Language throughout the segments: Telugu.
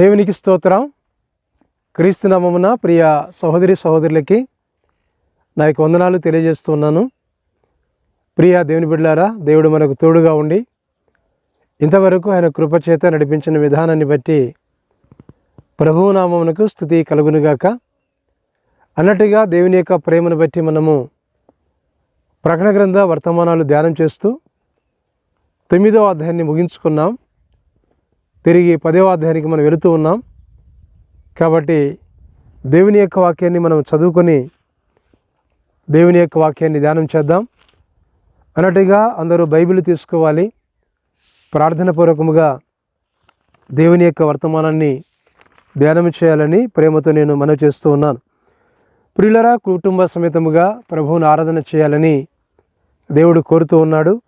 దేవునికి స్తోత్రం. క్రీస్తునామమున ప్రియ సహోదరి సహోదరులకి నా యొక్క వందనాలు తెలియజేస్తున్నాను. ప్రియ దేవుని బిడ్డారా దేవుడు మనకు తోడుగా ఉండి ఇంతవరకు ఆయన కృపచేత నడిపించిన విధానాన్ని బట్టి ప్రభువునామమునకు స్థుతి కలుగునుగాక. అన్నట్టుగా దేవుని యొక్క ప్రేమను బట్టి మనము ప్రకటన గ్రంథ వర్తమానాలు ధ్యానం చేస్తూ తొమ్మిదవ అధ్యాయాన్ని ముగించుకున్నాం. తిరిగి పదవ అధ్యాయానికి మనం వెళుతూ ఉన్నాం. కాబట్టి దేవుని యొక్క వాక్యాన్ని మనం చదువుకొని దేవుని యొక్క వాక్యాన్ని ధ్యానం చేద్దాం. అన్నట్టుగా అందరూ బైబిల్ తీసుకోవాలి. ప్రార్థన పూర్వకముగా దేవుని యొక్క వర్తమానాన్ని ధ్యానం చేయాలని ప్రేమతో నేను మనవి చేస్తూ ఉన్నాను. ప్రియులరా కుటుంబ సమేతముగా ప్రభువును ఆరాధన చేయాలని దేవుడు కోరుతూ ఉన్నాడు.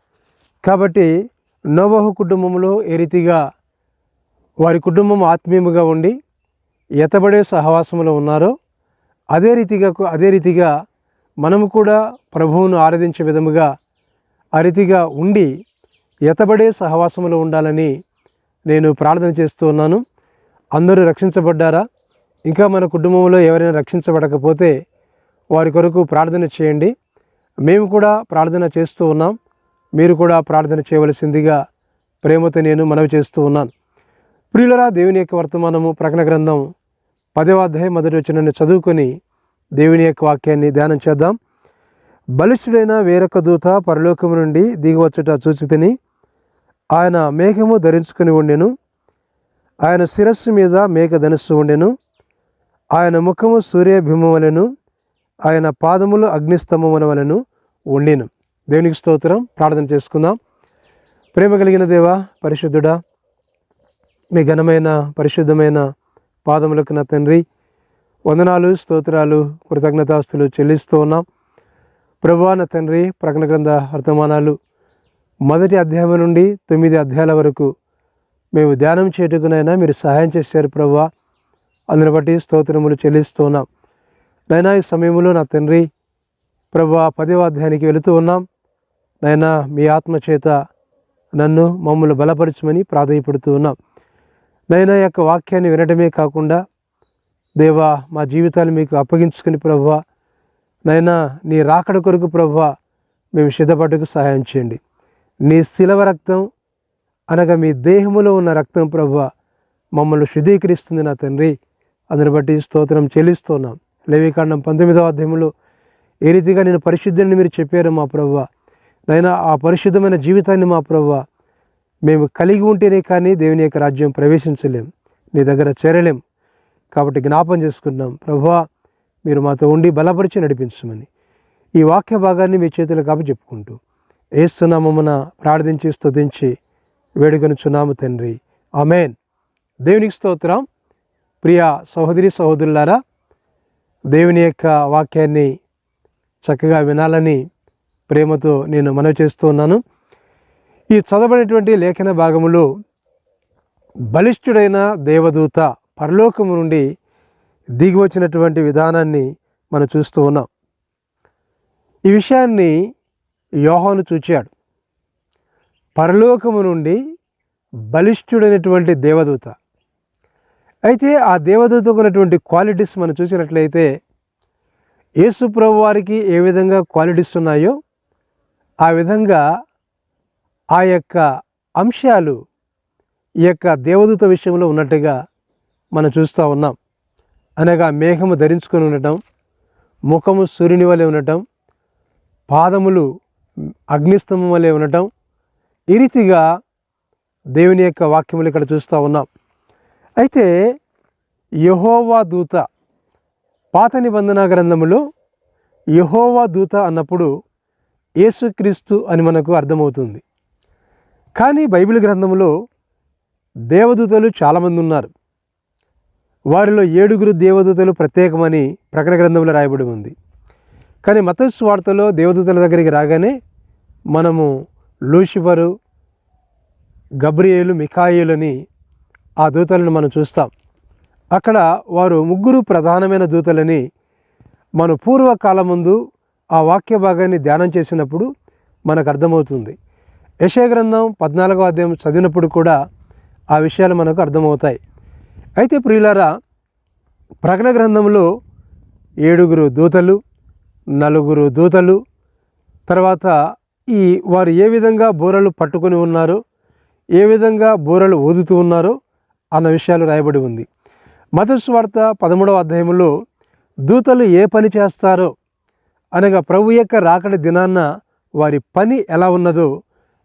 కాబట్టి నోవహు కుటుంబంలో ఏ రీతిగా వారి కుటుంబం ఆత్మీయముగా ఉండి ఎతబడే సహవాసములో ఉన్నారో అదే రీతిగా అదే రీతిగా మనము కూడా ప్రభువును ఆరాధించే విధముగా ఆ రీతిగా ఉండి ఎతబడే సహవాసములో ఉండాలని నేను ప్రార్థన చేస్తూ ఉన్నాను. అందరూ రక్షించబడ్డారా? ఇంకా మన కుటుంబంలో ఎవరైనా రక్షించబడకపోతే వారి కొరకు ప్రార్థన చేయండి. మేము కూడా ప్రార్థన చేస్తూ ఉన్నాం. మీరు కూడా ప్రార్థన చేయవలసిందిగా ప్రేమతో నేను మనవి చేస్తూ ఉన్నాను. ప్రియులరా దేవుని యొక్క వర్తమానము ప్రకటన గ్రంథం పదవ అధ్యాయం మొదటి వచ్చిన చదువుకొని దేవుని యొక్క వాక్యాన్ని ధ్యానం చేద్దాం. బలిష్ఠుడైన వేరొక దూత పరలోకము నుండి దిగివచ్చుట చూచితిని ఆయన మేఘము ధరించుకుని ఉండెను. ఆయన శిరస్సు మీద మేఘ ధనుస్సు ఉండెను. ఆయన ముఖము సూర్యభిమవలను ఆయన పాదములు అగ్నిస్తంభముల వలను ఉండెను. దేవునికి స్తోత్రం. ప్రార్థన చేసుకుందాం. ప్రేమ కలిగిన దేవా పరిశుద్ధుడా మీ ఘనమైన పరిశుద్ధమైన పాదములకు నా తండ్రి వందనాలు స్తోత్రాలు కృతజ్ఞతాస్తులు చెల్లిస్తూ ఉన్నాం. ప్రభా నా తండ్రి ప్రకటన గ్రంథ వర్తమానాలు మొదటి అధ్యాయం నుండి తొమ్మిది అధ్యాయాల వరకు మేము ధ్యానం చేయటకునైనా మీరు సహాయం చేశారు ప్రభా. అందుని బట్టి స్తోత్రములు చెల్లిస్తూ ఉన్నాం. నైనా ఈ సమయంలో నా తండ్రి ప్రభా పదవ అధ్యాయానికి వెళుతూ ఉన్నాం. నైనా మీ ఆత్మ చేత నన్ను మమ్మల్ని బలపరచమని ప్రాధాయపడుతూ ఉన్నాం. నైనా యొక్క వాక్యాన్ని వినడమే కాకుండా దేవా మా జీవితాలు మీకు అప్పగించుకుని ప్రభువ నైనా నీ రాకడ కొరకు ప్రభువా మేము సిద్ధపడ్డకు సహాయం చేయండి. నీ శిలవ రక్తం అనగా మీ దేహములో ఉన్న రక్తం ప్రభువా మమ్మల్ని శుద్ధీకరిస్తుంది నా తండ్రి. అందుని బట్టి స్తోత్రం చెల్లిస్తున్నాం. లేవికాండం పంతొమ్మిదవ అధ్యాయంలో ఏ రీతిగా నేను పరిశుద్ధిని మీరు చెప్పారు మా ప్రభువ. నైనా ఆ పరిశుద్ధమైన జీవితాన్ని మా ప్రభువ మేము కలిగి ఉంటేనే కానీ దేవుని యొక్క రాజ్యం ప్రవేశించలేం నీ దగ్గర చేరలేం. కాబట్టి జ్ఞాపం చేసుకున్నాం ప్రభువా మీరు మాతో ఉండి బలపరిచి నడిపించమని. ఈ వాక్య భాగాన్ని మీ చేతులకు కాపు చెప్పుకుంటూ ఏస్తున్నామమున ప్రార్థించి స్తుతించి వేడుకొనుచున్నాము తండ్రి. అమేన్ దేవునికి స్తోత్రం. ప్రియ సహోదరి సహోదరులారా దేవుని యొక్క వాక్యాన్ని చక్కగా వినాలని ప్రేమతో నేను మనవి చేస్తూ ఉన్నాను. ఈ చదవబడినటువంటి లేఖన భాగములో బలిష్ఠుడైన దేవదూత పరలోకము నుండి దిగివచ్చినటువంటి విధానాన్ని మనం చూస్తూ ఉన్నాం. ఈ విషయాన్ని యోహాను చూచాడు. పరలోకము నుండి బలిష్ఠుడైనటువంటి దేవదూత. అయితే ఆ దేవదూతకు ఉన్నటువంటి క్వాలిటీస్ మనం చూసినట్లయితే యేసు ప్రభు వారికి ఏ విధంగా క్వాలిటీస్ ఉన్నాయో ఆ విధంగా ఆ యొక్క అంశాలు ఈ యొక్క దేవదూత విషయంలో ఉన్నట్టుగా మనం చూస్తూ ఉన్నాం. అనగా మేఘము ధరించుకొని ఉండటం ముఖము సూర్యుని వలె ఉండటం పాదములు అగ్నిస్తంభం వలె ఉండటం ఈ రీతిగా దేవుని యొక్క వాక్యములు ఇక్కడ చూస్తూ ఉన్నాం. అయితే యహోవా దూత పాత నిబంధన గ్రంథములో యహోవా దూత అన్నప్పుడు యేసుక్రీస్తు అని మనకు అర్థమవుతుంది. కానీ బైబిల్ గ్రంథంలో దేవదూతలు చాలామంది ఉన్నారు వారిలో ఏడుగురు దేవదూతలు ప్రత్యేకమని ప్రకటన గ్రంథంలో రాయబడి ఉంది. కానీ మతస్సు వార్తలో దేవదూతల దగ్గరికి రాగానే మనము లూసిఫరు గబ్రియేలు మిఖాయిలని ఆ దూతలను మనం చూస్తాం. అక్కడ వారు ముగ్గురు ప్రధానమైన దూతలని మన పూర్వకాలం ముందు ఆ వాక్య భాగాన్ని ధ్యానం చేసినప్పుడు మనకు అర్థమవుతుంది. యశయ గ్రంథం పద్నాలుగో అధ్యాయం చదివినప్పుడు కూడా ఆ విషయాలు మనకు అర్థమవుతాయి. అయితే ప్రియులారా ప్రకటన గ్రంథంలో ఏడుగురు దూతలు నలుగురు దూతలు తర్వాత ఈ వారు ఏ విధంగా బూరలు పట్టుకొని ఉన్నారో ఏ విధంగా బూరలు ఊదుతూ ఉన్నారో అన్న విషయాలు రాయబడి ఉంది. మతస్వార్త పదమూడవ అధ్యాయంలో దూతలు ఏ పని చేస్తారో అనగా ప్రభు యొక్క రాకడి దినాన్న వారి పని ఎలా ఉన్నదో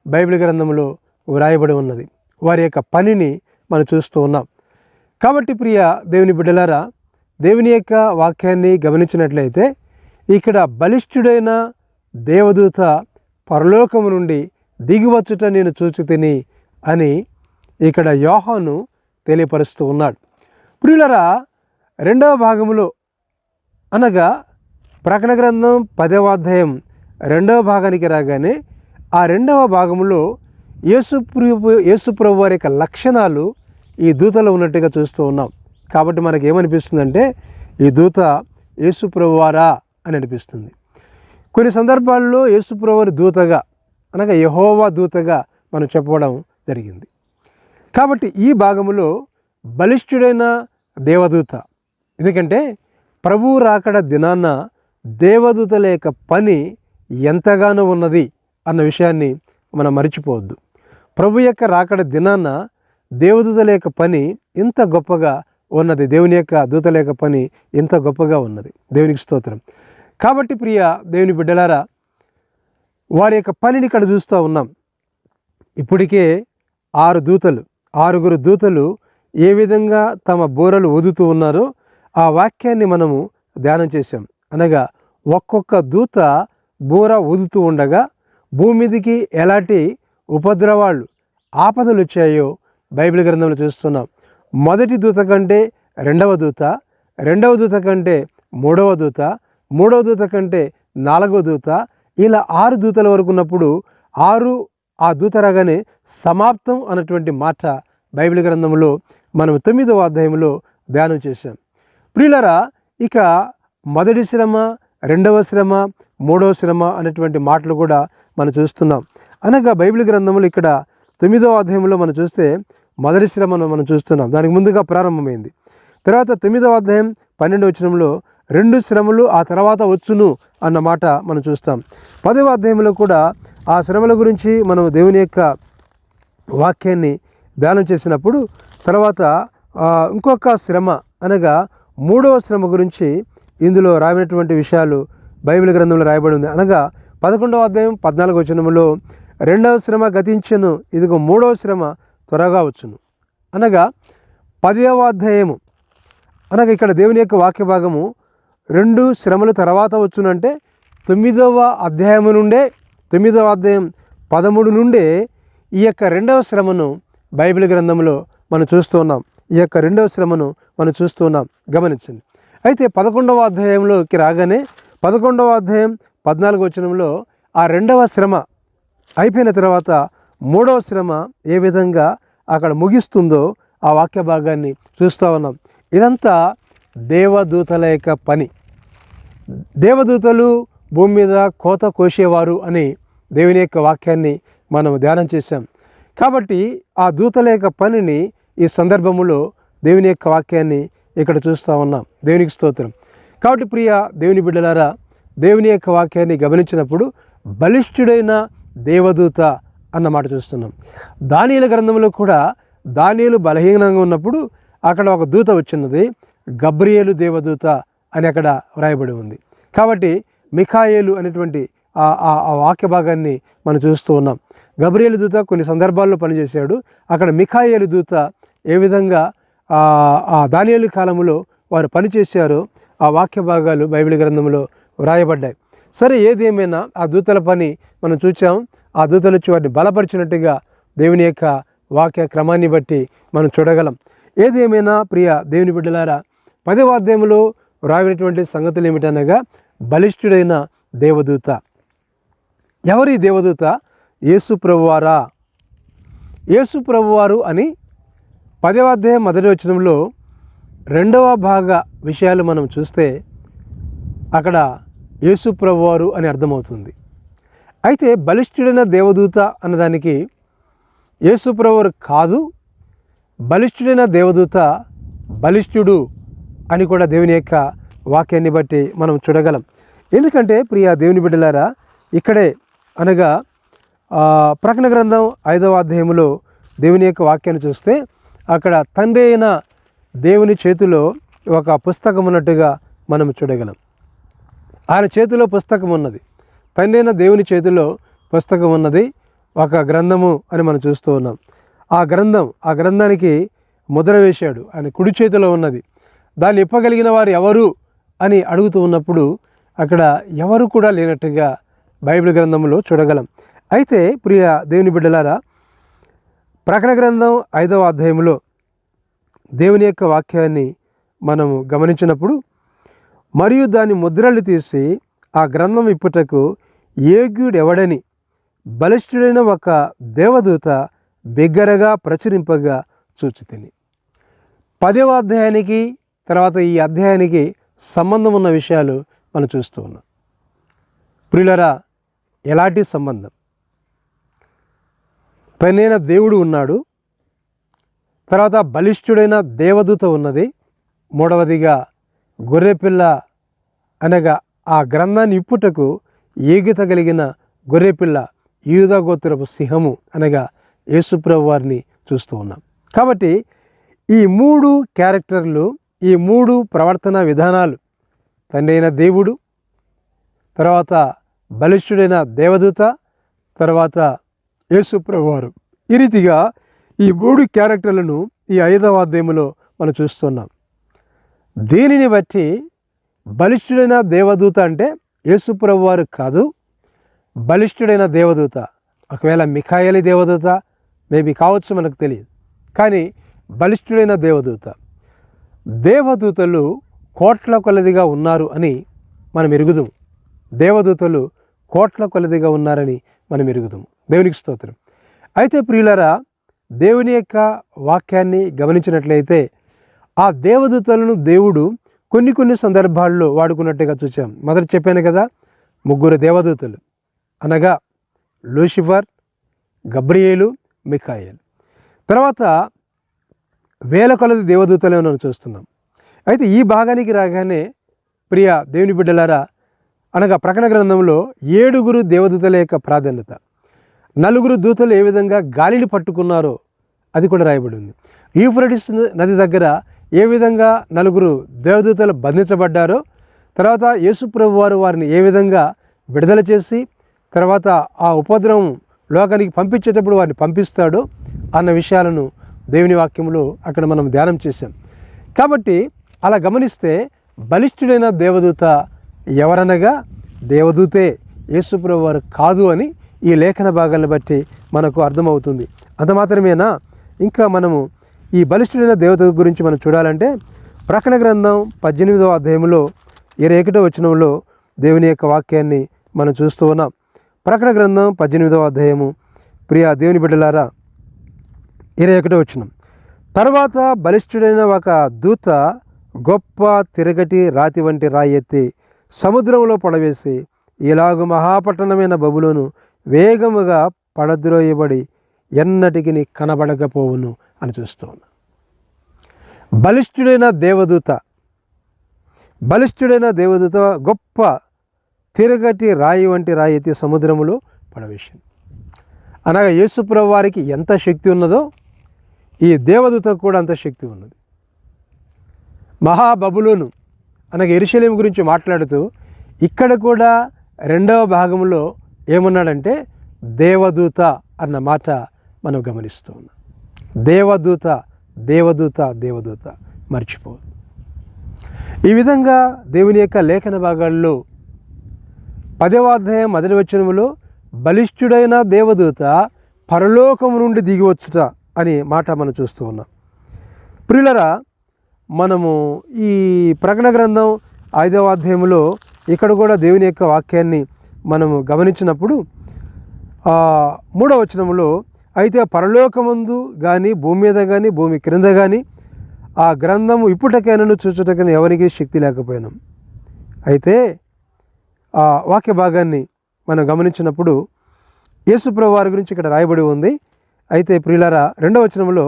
బైబిల్ గ్రంథంలో వ్రాయబడి ఉన్నది. వారి యొక్క పనిని మనం చూస్తూ ఉన్నాం. కాబట్టి ప్రియ దేవుని బిడ్డలారా దేవుని యొక్క వాక్యాన్ని గమనించినట్లయితే ఇక్కడ బలిష్ఠుడైన దేవదూత పరలోకము నుండి దిగివచ్చుట నేను చూచి తిని అని ఇక్కడ యోహాను తెలియపరుస్తూ ఉన్నాడు. ప్రియులరా రెండవ భాగంలో అనగా ప్రకటన గ్రంథం పదవ అధ్యాయం రెండవ భాగానికి రాగానే ఆ రెండవ భాగంలో యేసుప్రభు యేసుప్రభు వారి యొక్క లక్షణాలు ఈ దూతలో ఉన్నట్టుగా చూస్తూ ఉన్నాం. కాబట్టి మనకి ఏమనిపిస్తుందంటే ఈ దూత యేసుప్రభు వారా అని అనిపిస్తుంది. కొన్ని సందర్భాల్లో యేసుప్రభు వారి దూతగా అనగా యహోవా దూతగా మనం చెప్పడం జరిగింది. కాబట్టి ఈ భాగంలో బలిష్ఠుడైన దేవదూత ఎందుకంటే ప్రభువు రాకడ దినాన్న దేవదూతల యొక్క పని ఎంతగానో ఉన్నది. అన్న విషయాన్ని మనం మర్చిపోవద్దు. ప్రభు యొక్క రాకడ దినాన దేవదూతల యొక్క పని ఇంత గొప్పగా ఉన్నది. దేవుని యొక్క దూతల యొక్క పని ఇంత గొప్పగా ఉన్నది. దేవునికి స్తోత్రం. కాబట్టి ప్రియ దేవుని బిడ్డలారా వారి యొక్క పనిని ఇక్కడ చూస్తూ ఉన్నాం. ఇప్పటికే ఆరు దూతలు ఆరుగురు దూతలు ఏ విధంగా తమ బోరలు వదుతూ ఉన్నారో ఆ వాక్యాన్ని మనము ధ్యానం చేశాం. అనగా ఒక్కొక్క దూత బోర ఊదుతూ ఉండగా భూమి మీదకి ఎలాంటి ఉపద్రవాలు ఆపదలు వచ్చాయో బైబిల్ గ్రంథంలో చూస్తున్నాం. మొదటి దూత కంటే రెండవ దూత రెండవ దూత కంటే మూడవ దూత మూడవ దూత కంటే నాలుగవ దూత ఇలా ఆరు దూతల వరకు ఉన్నప్పుడు ఆరు ఆ దూత రాగానే సమాప్తం అన్నటువంటి మాట బైబిల్ గ్రంథంలో మనం తొమ్మిదవ అధ్యాయంలో ధ్యానం చేశాం. ప్రియులరా ఇక మొదటి శ్రమ రెండవ శ్రమ మూడవ శ్రమ అనేటువంటి మాటలు కూడా మనం చూస్తున్నాం. అనగా బైబిల్ గ్రంథములు ఇక్కడ తొమ్మిదవ అధ్యాయంలో మనం చూస్తే మొదటి శ్రమను మనం చూస్తున్నాం. దానికి ముందుగా ప్రారంభమైంది. తర్వాత తొమ్మిదవ అధ్యాయం పన్నెండవ వచనంలో రెండు శ్రమలు ఆ తర్వాత వచ్చును అన్న మాట మనం చూస్తాం. పదవ అధ్యాయంలో కూడా ఆ శ్రమల గురించి మనం దేవుని యొక్క వాక్యాన్ని ధ్యానం చేసినప్పుడు తర్వాత ఇంకొక శ్రమ అనగా మూడవ శ్రమ గురించి ఇందులో రాబడినటువంటి విషయాలు బైబిల్ గ్రంథంలో రాయబడి ఉంది. అనగా పదకొండవ అధ్యాయం పద్నాలుగో వచనములో రెండవ శ్రమ గతించను ఇదిగో మూడవ శ్రమ త్వరగా వచ్చును. అనగా పదవ అధ్యాయము. అనగా ఇక్కడ దేవుని యొక్క వాక్య భాగము రెండు శ్రమల తర్వాత వచ్చునంటే తొమ్మిదవ అధ్యాయము నుండే తొమ్మిదవ అధ్యాయం పదమూడు నుండే ఈ యొక్క రెండవ శ్రమను బైబిల్ గ్రంథంలో మనం చూస్తున్నాం ఈ యొక్క రెండవ శ్రమను మనం చూస్తున్నాం గమనించండి. అయితే పదకొండవ అధ్యాయంలోకి రాగానే పదకొండవ అధ్యాయం పద్నాలుగు వచనంలో ఆ రెండవ శ్రమ అయిపోయిన తర్వాత మూడవ శ్రమ ఏ విధంగా అక్కడ ముగిస్తుందో ఆ వాక్య భాగాన్ని చూస్తూ ఉన్నాం. ఇదంతా దేవదూతల యొక్క పని. దేవదూతలు భూమి మీద కోత కోసేవారు అని దేవుని యొక్క వాక్యాన్ని మనం ధ్యానం చేశాం. కాబట్టి ఆ దూతల యొక్క పనిని ఈ సందర్భములో దేవుని యొక్క వాక్యాన్ని ఇక్కడ చూస్తూ ఉన్నాం. దేవునికి స్తోత్రం. కాబట్టి ప్రియ దేవుని బిడ్డలారా దేవుని యొక్క వాక్యాన్ని గమనించినప్పుడు బలిష్ఠుడైన దేవదూత అన్నమాట చూస్తున్నాం. దానియల గ్రంథంలో కూడా దానియులు బలహీనంగా ఉన్నప్పుడు అక్కడ ఒక దూత వచ్చినది. గబ్రియేలు దేవదూత అని అక్కడ వ్రాయబడి ఉంది. కాబట్టి మిఖాయేలు అనేటువంటి ఆ ఆ- ఆ వాక్య భాగాన్ని మనం చూస్తూ ఉన్నాం. గబ్రియేలు దూత కొన్ని సందర్భాల్లో పనిచేశాడు. అక్కడ మిఖాయేలు దూత ఏ విధంగా ఆ ఆ దానియేలు కాలంలో వారు పనిచేశారో ఆ వాక్య భాగాలు బైబిల్ గ్రంథంలో వ్రాయబడ్డాయి. సరే ఏది ఏమైనా ఆ దూతల పని మనం చూచాం. ఆ దూతలు వచ్చి వారిని బలపరిచినట్టుగా దేవుని యొక్క వాక్య క్రమాన్ని బట్టి మనం చూడగలం. ఏది ఏమైనా ప్రియ దేవుని బిడ్డలారా పదవ అధ్యాయంలో వ్రాయినటువంటి సంగతులు ఏమిటనగా బలిష్ఠుడైన దేవదూత. ఎవరి దేవదూత? యేసు ప్రభువారా. యేసు ప్రభువారు అని పదవ అధ్యాయం మొదటి వచనంలో రెండవ భాగ విషయాలు మనం చూస్తే అక్కడ యేసు ప్రభువారు అని అర్థమవుతుంది. అయితే బలిష్ఠుడైన దేవదూత అన్నదానికి యేసు ప్రభువారు కాదు బలిష్ఠుడైన దేవదూత బలిష్ఠుడు అని కూడా దేవుని యొక్క వాక్యాన్ని బట్టి మనం చూడగలం. ఎందుకంటే ప్రియ దేవుని బిడ్డలారా ఇక్కడే అనగా ప్రకటన గ్రంథం ఐదవ అధ్యాయంలో దేవుని యొక్క వాక్యాన్ని చూస్తే అక్కడ తండ్రి అయిన దేవుని చేతిలో ఒక పుస్తకం ఉన్నట్టుగా మనం చూడగలం. ఆయన చేతిలో పుస్తకం ఉన్నది. తండ్రైన దేవుని చేతిలో పుస్తకం ఉన్నది. ఒక గ్రంథము అని మనం చూస్తూ ఉన్నాం. ఆ గ్రంథం ఆ గ్రంథానికి ముద్ర వేశాడు. ఆయన కుడి చేతిలో ఉన్నది. దాన్ని ఇప్పగలిగిన వారు ఎవరు అని అడుగుతూ ఉన్నప్పుడు అక్కడ ఎవరు కూడా లేనట్టుగా బైబిల్ గ్రంథంలో చూడగలం. అయితే ప్రియ దేవుని బిడ్డలారా ప్రకటన గ్రంథం ఐదవ అధ్యాయంలో దేవుని యొక్క వాక్యాన్ని మనము గమనించినప్పుడు మరియు దాని ముద్రలు తీసి ఆ గ్రంథం ఇప్పుటకు ఏగ్యుడెవడని ఎవడని బలిష్ఠుడైన ఒక దేవదూత బిగ్గరగా ప్రచురింపగా చూచితిని. పదవ అధ్యాయానికి తర్వాత ఈ అధ్యాయానికి సంబంధం ఉన్న విషయాలు మనం చూస్తూ ఉన్నాం. ప్రియులరా ఎలాంటి సంబంధం? పైన దేవుడు ఉన్నాడు తర్వాత బలిష్ఠుడైన దేవదూత ఉన్నది మూడవదిగా గొర్రెపిల్ల అనగా ఆ గ్రంథాన్ని ఇప్పుటకు ఏగిత కలిగిన గొర్రెపిల్ల యూదగోత్రపు సింహము అనగా యేసుప్రభు వారిని చూస్తూ ఉన్నాం. కాబట్టి ఈ మూడు క్యారెక్టర్లు ఈ మూడు ప్రవర్తన విధానాలు తండ్రి అయిన దేవుడు తర్వాత బలిష్ఠుడైన దేవదూత తర్వాత యేసుప్రభు వారు ఈ రీతిగా ఈ మూడు క్యారెక్టర్లను ఈ ఐదవ అధ్యాయంలో మనం చూస్తున్నాం. దీనిని బట్టి బలిష్ఠుడైన దేవదూత అంటే యేసుప్రభు వారు కాదు. బలిష్ఠుడైన దేవదూత. ఒకవేళ మిఖాయలి దేవదూత మేబీ కావచ్చు మనకు తెలియదు. కానీ బలిష్ఠుడైన దేవదూత. దేవదూతలు కోట్ల కొలదిగా ఉన్నారు అని మనం ఎరుగుదాం దేవదూతలు కోట్ల కొలదిగా ఉన్నారని మనం ఎరుగుదాం దేవునికి స్తోత్రం. అయితే ప్రియులరా దేవుని యొక్క వాక్యాన్ని గమనించినట్లయితే ఆ దేవదూతలను దేవుడు కొన్ని కొన్ని సందర్భాల్లో వాడుకున్నట్టుగా చూసాం మొదట చెప్పాను కదా ముగ్గురు దేవదూతలు. అనగా లూసిఫర్ గబ్రియేలు మిఖాయేలు. తర్వాత వేల కొలది దేవదూతలే మనం చూస్తున్నాం. అయితే ఈ భాగానికి రాగానే ప్రియ దేవుని బిడ్డలారా అనగా ప్రకటన గ్రంథంలో ఏడుగురు దేవదూతల యొక్క ప్రాధాన్యత. నలుగురు దూతలు ఏ విధంగా గాలిని పట్టుకున్నారో అది కూడా రాయబడి ఉంది. యూఫ్రటిస్ నది దగ్గర ఏ విధంగా నలుగురు దేవదూతలు బంధించబడ్డారో తర్వాత యేసుప్రభు వారు వారిని ఏ విధంగా విడుదల చేసి తర్వాత ఆ ఉపద్రవం లోకానికి పంపించేటప్పుడు వారిని పంపిస్తాడు అన్న విషయాలను దేవుని వాక్యంలో అక్కడ మనం ధ్యానం చేశాం. కాబట్టి అలా గమనిస్తే బలిష్ఠుడైన దేవదూత ఎవరనగా దేవదూతే యేసుప్రభు వారు కాదు అని ఈ లేఖన భాగాలను బట్టి మనకు అర్థమవుతుంది. అంత మాత్రమేనా ఇంకా మనము ఈ బలిష్ఠుడైన దేవత గురించి మనం చూడాలంటే ప్రకటన గ్రంథం పద్దెనిమిదవ అధ్యాయంలో ఇరవై ఒకటో వచనంలో దేవుని యొక్క వాక్యాన్ని మనం చూస్తూ ఉన్నాం. ప్రకటన గ్రంథం పద్దెనిమిదవ అధ్యాయము. ప్రియా దేవుని బిడ్డలారా ఇరవై ఒకటో వచనం. తర్వాత బలిష్ఠుడైన ఒక దూత గొప్ప తిరగటి రాతి వంటి రాయి ఎత్తి సముద్రంలో పడవేసి ఇలాగు మహాపట్టణమైన బబులోను వేగముగా పడద్రోయబడి ఎన్నటికి కనబడకపోవును అని చూస్తూ బలిష్ఠుడైన దేవదూత బలిష్ఠుడైన దేవదూత గొప్ప తిరగటి రాయి వంటి రాయి అయితే సముద్రములో పడవేసింది అనగా యేసుప్రభు వారికి ఎంత శక్తి ఉన్నదో ఈ దేవదూతకు కూడా అంత శక్తి ఉన్నది. మహాబబులోను అనగా ఎరుశలేం గురించి మాట్లాడుతూ ఇక్కడ కూడా రెండవ భాగంలో ఏమన్నాడంటే దేవదూత అన్న మాట మనం గమనిస్తూ ఉన్నాం. దేవదూత దేవదూత దేవదూత మర్చిపోదు ఈ విధంగా దేవుని యొక్క లేఖన భాగాల్లో పదవ అధ్యాయం మొదటి వచనములో బలిష్ఠుడైన దేవదూత పరలోకం నుండి దిగివచ్చుట అనే మాట మనం చూస్తూ ఉన్నాం. ప్రియులరా మనము ఈ ప్రకటన గ్రంథం ఐదవ అధ్యాయంలో ఇక్కడ కూడా దేవుని యొక్క వాక్యాన్ని మనము గమనించినప్పుడు మూడవ వచనంలో అయితే పరలోకమందు కానీ భూమి మీద కానీ భూమి క్రింద కానీ ఆ గ్రంథము ఇప్పుటకైనను చూచుటకైనా ఎవరికి శక్తి లేకపోయినాం. అయితే ఆ వాక్య భాగాన్ని మనం గమనించినప్పుడు యేసుప్రభు వారి గురించి ఇక్కడ రాయబడి ఉంది. అయితే ప్రియులారా రెండవ వచనంలో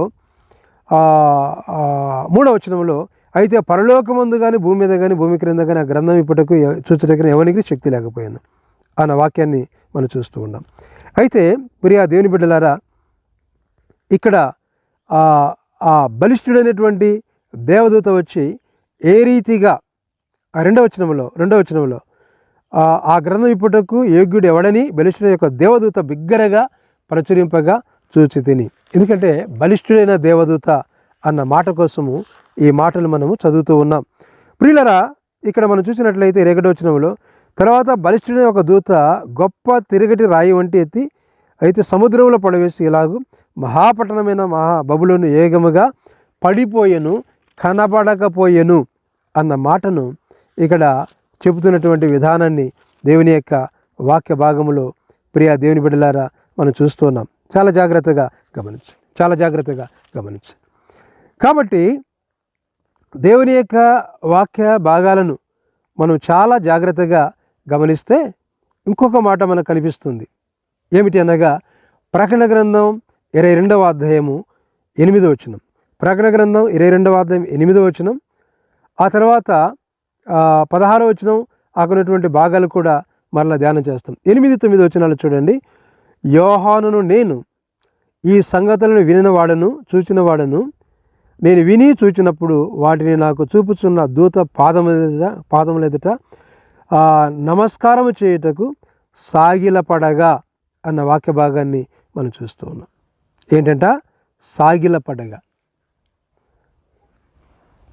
ఆ, మూడవ వచనంలో అయితే పరలోకమందు కానీ భూమి మీద కానీ భూమి క్రింద కానీ ఆ గ్రంథం ఇప్పటికు చూచటకైనా ఎవరికి శక్తి లేకపోయాను అన్న వాక్యాన్ని మనం చూస్తూ ఉన్నాం. అయితే ప్రియా దేవుని బిడ్డలారా ఇక్కడ ఆ బలిష్ఠుడైనటువంటి దేవదూత వచ్చి ఏ రీతిగా రెండవ వచనంలో రెండవ వచనంలో ఆ గ్రంథం ఇప్పుటకు యోగ్యుడు ఎవడని బలిష్ఠుడి యొక్క దేవదూత బిగ్గరగా ప్రచురింపగా చూచి తిని ఎందుకంటే బలిష్ఠుడైన దేవదూత అన్న మాట కోసము ఈ మాటలు మనము చదువుతూ ఉన్నాం. ప్రియులరా ఇక్కడ మనం చూసినట్లయితే రేగడ వచనంలో తర్వాత బలిష్ఠుడైన ఒక దూత గొప్ప తిరగటి రాయి వంటి ఎత్తి అయితే సముద్రంలో పడవేసి ఇలాగూ మహాపట్టణమైన మహా బబులోను ఏగముగా పడిపోయెను కనబడకపోయెను అన్న మాటను ఇక్కడ చెబుతున్నటువంటి విధానాన్ని దేవుని యొక్క వాక్య భాగములో ప్రియా దేవుని బిడ్డలారా మనం చూస్తున్నాం చాలా జాగ్రత్తగా గమనించు చాలా జాగ్రత్తగా గమనించు. కాబట్టి దేవుని యొక్క వాక్య భాగాలను మనం చాలా జాగ్రత్తగా గమనిస్తే ఇంకొక మాట మనకు కనిపిస్తుంది. ఏమిటి అనగా ప్రకటన గ్రంథం ఇరవై రెండవ అధ్యాయము ఎనిమిదో వచనం. ప్రకటన గ్రంథం ఇరవై రెండవ అధ్యాయం ఎనిమిదో వచనం. ఆ తర్వాత ఆ, పదహారో వచనం ఆకున్నటువంటి భాగాలు కూడా మరలా ధ్యానం చేస్తాం. ఎనిమిది తొమ్మిది వచనాలు చూడండి. యోహానును నేను ఈ సంగతులను వినిన వాడను చూచిన వాడను. నేను విని చూచినప్పుడు వాటిని నాకు చూపుచున్న దూత పాదముల పాదములెదుట ఆ, నమస్కారము చేయుటకు సాగిలపడగా అన్న వాక్య భాగాన్ని మనం చూస్తూ ఉన్నాం. ఏంటంట? సాగిలపడగా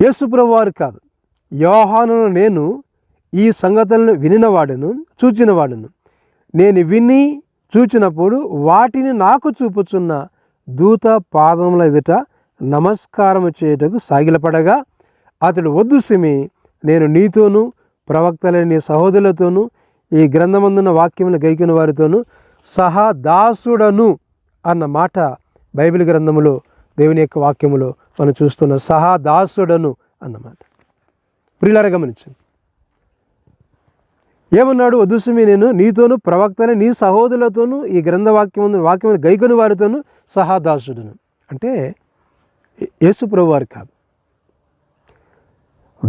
యేసుప్రభు వారు కాదు. యోహాను నేను ఈ సంగతులను వినినవాడను చూచినవాడను. నేను విని చూచినప్పుడు వాటిని నాకు చూపుచున్న దూత పాదముల ఎదుట నమస్కారం చేయుటకు సాగిలపడగా అతడు వద్దు సిమి నేను నీతోనూ ప్రవక్తలైన నీ సహోదరులతోనూ ఈ గ్రంథమందున్న వాక్యములు గైకిన వారితోనూ సహా దాసుడను అన్న మాట బైబిల్ గ్రంథములో దేవుని యొక్క వాక్యములో మనం చూస్తున్న సహా దాసుడను అన్నమాట. ప్రియులారా గమనించండి ఏమన్నాడు? వదుసుమి నేను నీతోనూ ప్రవక్తని నీ సహోదరులతోనూ ఈ గ్రంథ వాక్యం వాక్యం గైకొని వారితోనూ సహాదాసుడును. అంటే యేసుప్రభు వారు కాదు.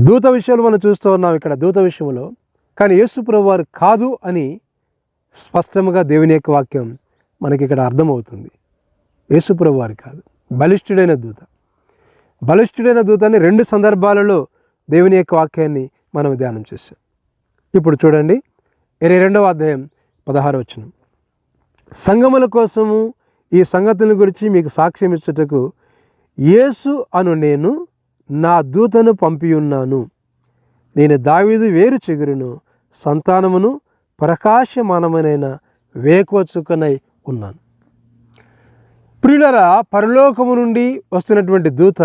దూత విషయంలో మనం చూస్తూ ఉన్నాం ఇక్కడ దూత విషయంలో. కానీ యేసుప్రభు వారు కాదు అని స్పష్టంగా దేవుని యొక్క వాక్యం మనకి ఇక్కడ అర్థమవుతుంది. యేసుప్రభు వారు కాదు. బలిష్ఠుడైన దూత. బలిష్ఠుడైన దూతాన్ని రెండు సందర్భాలలో దేవుని యొక్క వాక్యాన్ని మనం ధ్యానం చేశాం. ఇప్పుడు చూడండి. ఇరవై రెండవ అధ్యాయం పదహారు వచనం. సంగముల కోసము ఈ సంగతుల గురించి మీకు సాక్ష్యం ఇచ్చుటకు యేసు అను నేను నా దూతను పంపియున్నాను నేను దావీదు వేరు చిగురును సంతానమును ప్రకాశమానమైన వేకోచుకనై ఉన్నాను. ప్రియులరా పరలోకము నుండి వస్తున్నటువంటి దూత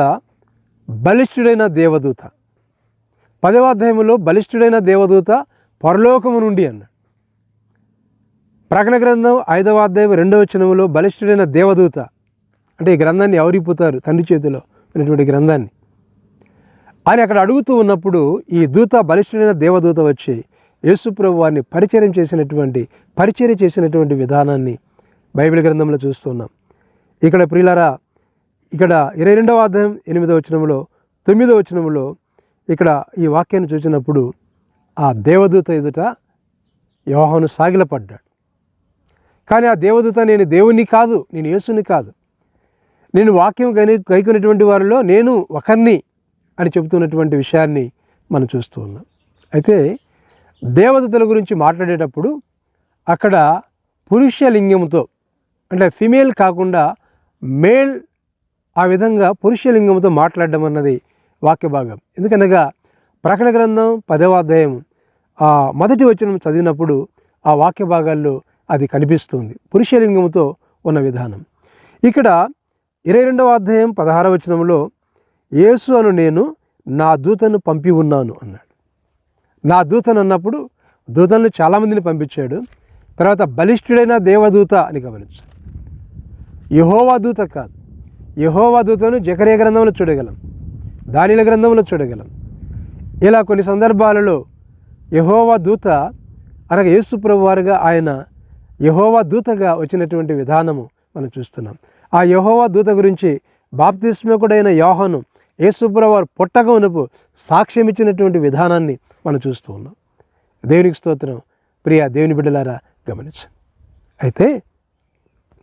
బలిష్ఠుడైన దేవదూత. పదవ అధ్యాయంలో బలిష్ఠుడైన దేవదూత పరలోకము నుండి అన్నాడు. ప్రకటన గ్రంథం ఐదవ అధ్యాయం రెండవ వచనములో బలిష్ఠుడైన దేవదూత అంటే ఈ గ్రంథాన్ని ఎవరిపోతారు తండ్రి చేతిలో ఉన్నటువంటి గ్రంథాన్ని. ఆయన అక్కడ అడుగుతూ ఉన్నప్పుడు ఈ దూత బలిష్ఠుడైన దేవదూత వచ్చి యేసుప్రభు వారిని పరిచయం చేసినటువంటి పరిచయం చేసినటువంటి విధానాన్ని బైబిల్ గ్రంథంలో చూస్తున్నాం. ఇక్కడ ప్రియులారా ఇక్కడ ఇరవై రెండవ అధ్యాయం ఎనిమిదవ వచనంలో తొమ్మిదవ వచనంలో ఇక్కడ ఈ వాక్యాన్ని చూసినప్పుడు ఆ దేవదూత ఎదుట యోహాను సాగిలపడ్డాడు. కానీ ఆ దేవదూత నేను దేవుని కాదు నేను యేసుని కాదు. నేను వాక్యం కని కైకున్నటువంటి వారిలో నేను ఒకరిని అని చెబుతున్నటువంటి విషయాన్ని మనం చూస్తూ ఉన్నాం. అయితే దేవదూతల గురించి మాట్లాడేటప్పుడు అక్కడ పురుష లింగంతో అంటే ఫిమేల్ కాకుండా మేల్ ఆ విధంగా పురుషలింగంతో మాట్లాడడం అన్నది వాక్య భాగం ఎందుకనగా ప్రకటన గ్రంథం పదవ అధ్యాయం ఆ మొదటి వచనం చదివినప్పుడు ఆ వాక్య భాగాల్లో అది కనిపిస్తుంది. పురుషలింగంతో ఉన్న విధానం. ఇక్కడ ఇరవై రెండవ అధ్యాయం పదహార వచనంలో యేసు అను నేను నా దూతను పంపి ఉన్నాను అన్నాడు. నా దూతను అన్నప్పుడు దూతలను చాలామందిని పంపించాడు. తర్వాత బలిష్ఠుడైన దేవదూత అని గమనించాడు. యహోవా దూత కాదు. యహోవా దూతను జకరే గ్రంథంలో చూడగలం. దానిల గ్రంథంలో చూడగలం. ఇలా కొన్ని సందర్భాలలో యహోవా దూత అనగా యేసుప్రభు వారుగా ఆయన యహోవా దూతగా వచ్చినటువంటి విధానము మనం చూస్తున్నాం. ఆ యహోవా దూత గురించి బాప్తిస్మకుడైన యోహను యేసుప్రభు వారు పుట్టక ఉనుపు సాక్ష్యం ఇచ్చినటువంటి విధానాన్ని మనం చూస్తూ ఉన్నాం. దేవునికి స్తోత్రం. ప్రియ దేవుని బిడ్డలారా గమనించండి. అయితే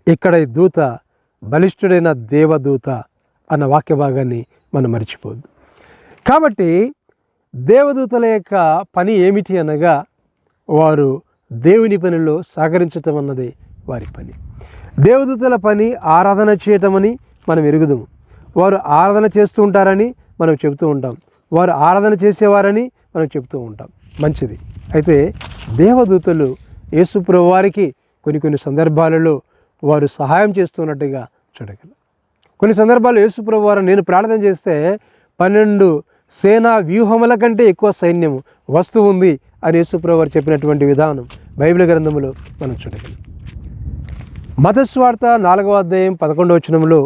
ఇక్కడ ఈ దూత బలిష్ఠుడైన దేవదూత అన్న వాక్య భాగాన్ని మనం మర్చిపోద్దు కాబట్టి దేవదూతల యొక్క పని ఏమిటి అనగా వారు దేవుని పనిలో సహకరించటం అన్నది వారి పని. దేవదూతల పని ఆరాధన చేయటమని మనం ఎరుగుదాము. వారు ఆరాధన చేస్తూ ఉంటారని మనం చెబుతూ ఉంటాం. వారు ఆరాధన చేసేవారని మనం చెబుతూ ఉంటాం. మంచిది. అయితే దేవదూతలు యేసుప్రభు వారికి కొన్ని కొన్ని సందర్భాలలో వారు సహాయం చేస్తున్నట్టుగా చూడగలం. కొన్ని సందర్భాల్లో యేసుప్రభు వారు నేను ప్రార్థన చేస్తే పన్నెండు సేనా వ్యూహముల కంటే ఎక్కువ సైన్యం వస్తు ఉంది అని యేసుప్రభు వారు చెప్పినటువంటి విధానం బైబిల్ గ్రంథంలో మనం చూడగలం. మతస్వార్త నాలుగవ అధ్యాయం పదకొండవ వచనంలో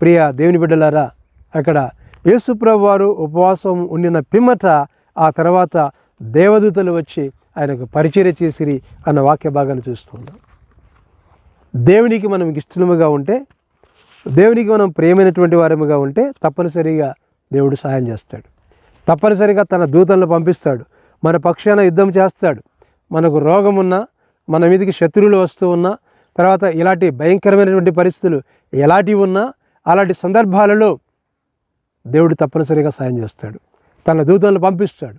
ప్రియ దేవుని బిడ్డలారా అక్కడ యేసుప్రభు వారు ఉపవాసం ఉండిన పిమ్మట ఆ తర్వాత దేవదూతలు వచ్చి ఆయనకు పరిచర్య చేసిరి అన్న వాక్య భాగాన్ని చూస్తున్నాం దేవునికి మనం ఇష్టముగా ఉంటే దేవునికి మనం ప్రేమైనటువంటి వారముగా ఉంటే తప్పనిసరిగా దేవుడు సహాయం చేస్తాడు. తప్పనిసరిగా తన దూతలను పంపిస్తాడు. మన పక్షాన యుద్ధం చేస్తాడు. మనకు రోగం ఉన్నా మన మీదకి శత్రువులు వస్తూ ఉన్నా తర్వాత ఇలాంటి భయంకరమైనటువంటి పరిస్థితులు ఎలాంటివి ఉన్నా అలాంటి సందర్భాలలో దేవుడు తప్పనిసరిగా సాయం చేస్తాడు. తన దూతలను పంపిస్తాడు.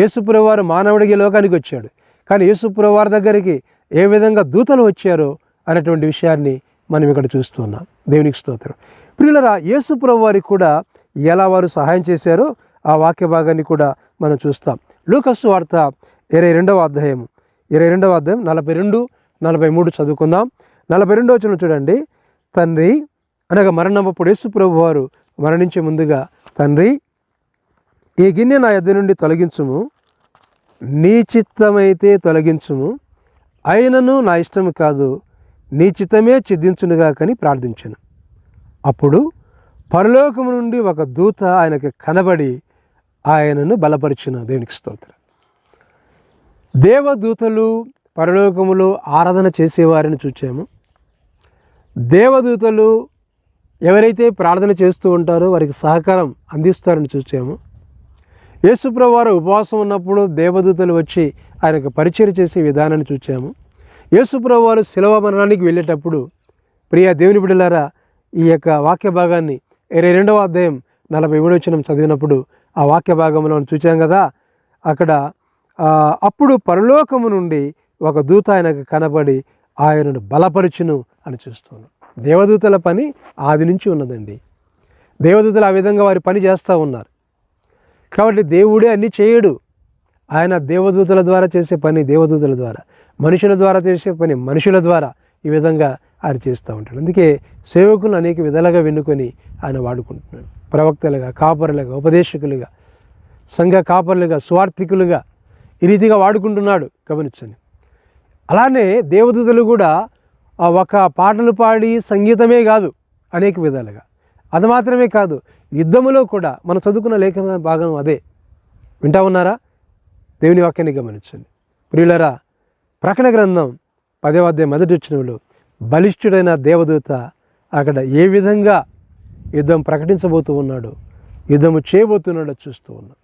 యేసుప్రభు వారు మానవుడికి లోకానికి వచ్చాడు. కానీ యేసుప్రభు వారి దగ్గరికి ఏ విధంగా దూతలు వచ్చారో అనేటువంటి విషయాన్ని మనం ఇక్కడ చూస్తున్నాం దేవునికి స్తోత్రం. ప్రియులరా యేసుప్రభు వారికి కూడా ఎలా వారు సహాయం చేశారో ఆ వాక్య భాగాన్ని కూడా మనం చూస్తాం. లూకస్సు వార్త ఇరవై రెండవ అధ్యాయం ఇరవై రెండవ అధ్యాయం నలభై రెండు నలభై మూడు చదువుకుందాం. నలభై రెండవ వచ్చిన చూడండి. తండ్రి అనగా మరణమప్పుడు యేసుప్రభు వారు మరణించే ముందుగా తండ్రి ఈ గిన్నె నా ఎద్దు నుండి తొలగించుము. నీ చిత్తమైతే తొలగించుము. అయినను నా ఇష్టం కాదు. నీ చిత్తమే చిద్దించునుగా కని ప్రార్థించను. అప్పుడు పరలోకము నుండి ఒక దూత ఆయనకి కనబడి ఆయనను బలపరిచిన దేవునికి స్తోత్రం. దేవదూతలు పరలోకములో ఆరాధన చేసేవారిని చూచాము. దేవదూతలు ఎవరైతే ప్రార్థన చేస్తూ ఉంటారో వారికి సహకారం అందిస్తారని చూసాము యేసుప్రవారు ఉపవాసం ఉన్నప్పుడు దేవదూతలు వచ్చి ఆయనకు పరిచయం చేసే విధానాన్ని చూచాము. యేసుప్రభు వారు శిలవ మరణానికి వెళ్ళేటప్పుడు ప్రియ దేవుని బిడ్డలారా ఈ యొక్క వాక్య భాగాన్ని ఇరవై రెండవ అధ్యాయం నలభై ఏడవచనం చదివినప్పుడు ఆ వాక్య భాగంలో చూచాం కదా అక్కడ అప్పుడు పరలోకము నుండి ఒక దూత ఆయనకు కనబడి ఆయనను బలపరుచును అని చూస్తున్నాం. దేవదూతల పని ఆది నుంచి ఉన్నదండి. దేవదూతలు ఆ విధంగా వారి పని చేస్తూ ఉన్నారు. కాబట్టి దేవుడే అన్నీ చేయడు. ఆయన దేవదూతల ద్వారా చేసే పని దేవదూతల ద్వారా. మనుషుల ద్వారా చేసే పని మనుషుల ద్వారా ఈ విధంగా ఆయన చేస్తూ ఉంటాడు. అందుకే సేవకులు అనేక విధాలుగా వెన్నుకొని ఆయన వాడుకుంటున్నాడు. ప్రవక్తలుగా కాపరులుగా ఉపదేశకులుగా సంఘ కాపరులుగా స్వార్థికులుగా ఈ రీతిగా వాడుకుంటున్నాడు గమనించండి. అలానే దేవదూతలు కూడా ఒక పాటలు పాడి సంగీతమే కాదు అనేక విధాలుగా. అది మాత్రమే కాదు యుద్ధములో కూడా మనం చదువుకున్న లేఖన భాగం అదే. వింటా ఉన్నారా? దేవుని వాక్యాన్ని గమనించండి. ప్రియులరా ప్రకటన గ్రంథం పదవ మొదటి వచ్చినప్పుడు బలిష్ఠుడైన దేవదూత అక్కడ ఏ విధంగా యుద్ధం ప్రకటించబోతూ ఉన్నాడు యుద్ధము చేయబోతున్నాడో చూస్తూ ఉన్నాం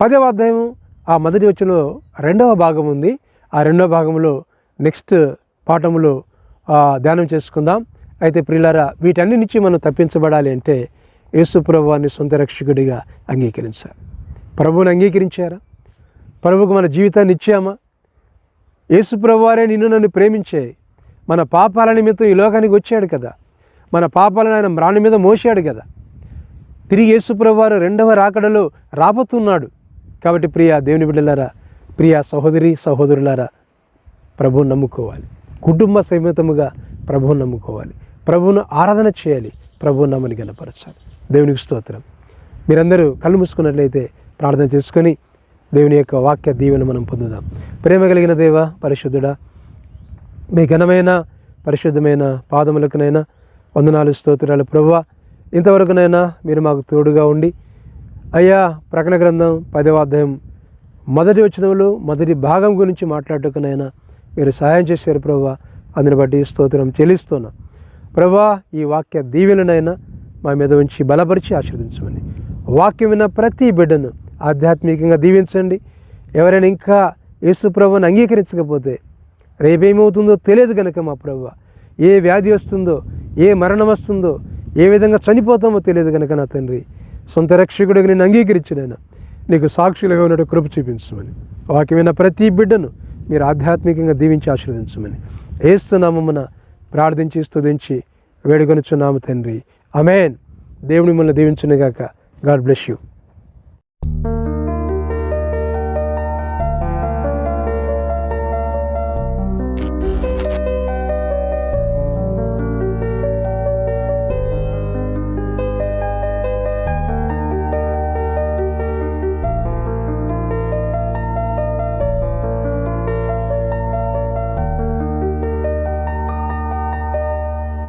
పదవ అధ్యాయం ఆ మొదటి వచ్చినలో రెండవ భాగం ఉంది. ఆ రెండవ భాగంలో నెక్స్ట్ పాఠములో ధ్యానం చేసుకుందాం. అయితే ప్రియులారా వీటన్ని నుంచి మనం తప్పించబడాలి అంటే యేసు ప్రభువాన్ని సొంత రక్షకుడిగా అంగీకరించాలి. ప్రభువుని అంగీకరించారా? ప్రభువుకు మన జీవితాన్ని ఇచ్చామా? యేసు ప్రభువారే నిన్ను నన్ను ప్రేమించే. మన పాపాల నిమిత్తం ఈ లోకానికి వచ్చాడు కదా. మన పాపాలను ఆయన మ్రాణి మీద మోసాడు కదా. తిరిగి యేసుప్రభువారు రెండవ రాకడలో రాబోతున్నాడు. కాబట్టి ప్రియ దేవుని బిడ్డలారా ప్రియ సహోదరి సహోదరులారా ప్రభువుని నమ్ముకోవాలి. కుటుంబ సమేతముగా ప్రభువుని నమ్ముకోవాలి. ప్రభువును ఆరాధన చేయాలి. ప్రభువు నమ్మని గనపరచాలి దేవునికి స్తోత్రం. మీరందరూ కళ్ళు మూసుకున్నట్లయితే ప్రార్థన చేసుకొని దేవుని యొక్క వాక్య దీవెన మనం పొందుదాం. ప్రేమ కలిగిన దేవ పరిశుద్ధుడా మీ ఘనమైన పరిశుద్ధమైన పాదములకునైనా వందనాలు స్తోత్రాలు ప్రభు ఇంతవరకునైనా మీరు మాకు తోడుగా ఉండి అయ్యా ప్రకటన గ్రంథం పదవ అధ్యాయం మొదటి వచనంలో మొదటి భాగం గురించి మాట్లాడుకునైనా మీరు సహాయం చేశారు ప్రభు అందుని బట్టి స్తోత్రం చెల్లిస్తున్నా. ప్రభా ఈ వాక్య దీవెననైనా మా మీద ఉంచి బలపరిచి ఆశీర్వదించమని. వాక్యం విన్న ప్రతి బిడ్డను ఆధ్యాత్మికంగా దీవించండి. ఎవరైనా ఇంకా యేసు ప్రభుని అంగీకరించకపోతే రేపేమవుతుందో తెలియదు కనుక మా ప్రభు. ఏ వ్యాధి వస్తుందో ఏ మరణం వస్తుందో ఏ విధంగా చనిపోతామో తెలియదు కనుక నా తండ్రి. సొంత రక్షకుడిగా నేను అంగీకరించినైనా నీకు సాక్షులుగా ఉన్నట్టు కృప చూపించమని. వాక్యమైన ప్రతి బిడ్డను మీరు ఆధ్యాత్మికంగా దీవించి ఆశీర్వదించమని. ఏస్తున్నామమ్మన ప్రార్థించి స్తుతించి వేడుకొనిచున్నాము తండ్రి. అమేన్ దేవుని మిమ్మల్ని దీవించునుగాక. God bless you. you